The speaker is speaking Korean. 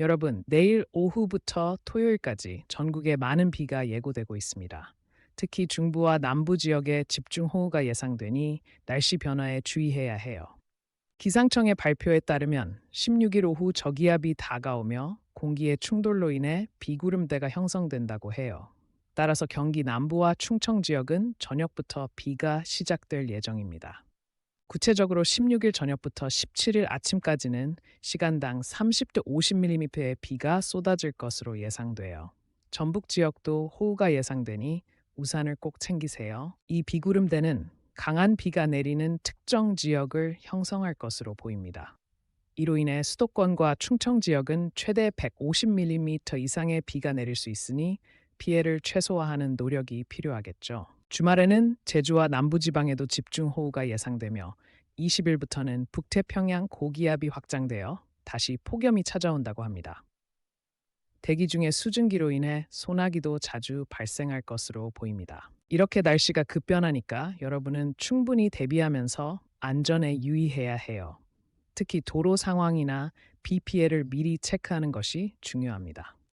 여러분, 내일 오후부터 토요일까지 전국에 많은 비가 예고되고 있습니다. 특히 중부와 남부 지역에 집중호우가 예상되니 날씨 변화에 주의해야 해요. 기상청의 발표에 따르면 16일 오후 저기압이 다가오며 공기의 충돌로 인해 비구름대가 형성된다고 해요. 따라서 경기 남부와 충청 지역은 저녁부터 비가 시작될 예정입니다. 구체적으로 16일 저녁부터 17일 아침까지는 시간당 30대 50mm의 비가 쏟아질 것으로 예상돼요. 전북 지역도 호우가 예상되니 우산을 꼭 챙기세요. 이 비구름대는 강한 비가 내리는 특정 지역을 형성할 것으로 보입니다. 이로 인해 수도권과 충청 지역은 최대 150mm 이상의 비가 내릴 수 있으니 피해를 최소화하는 노력이 필요하겠죠. 주말에는 제주와 남부지방에도 집중호우가 예상되며 20일부터는 북태평양 고기압이 확장되어 다시 폭염이 찾아온다고 합니다. 대기 중에 수증기로 인해 소나기도 자주 발생할 것으로 보입니다. 이렇게 날씨가 급변하니까 여러분은 충분히 대비하면서 안전에 유의해야 해요. 특히 도로 상황이나 비 피해를 미리 체크하는 것이 중요합니다.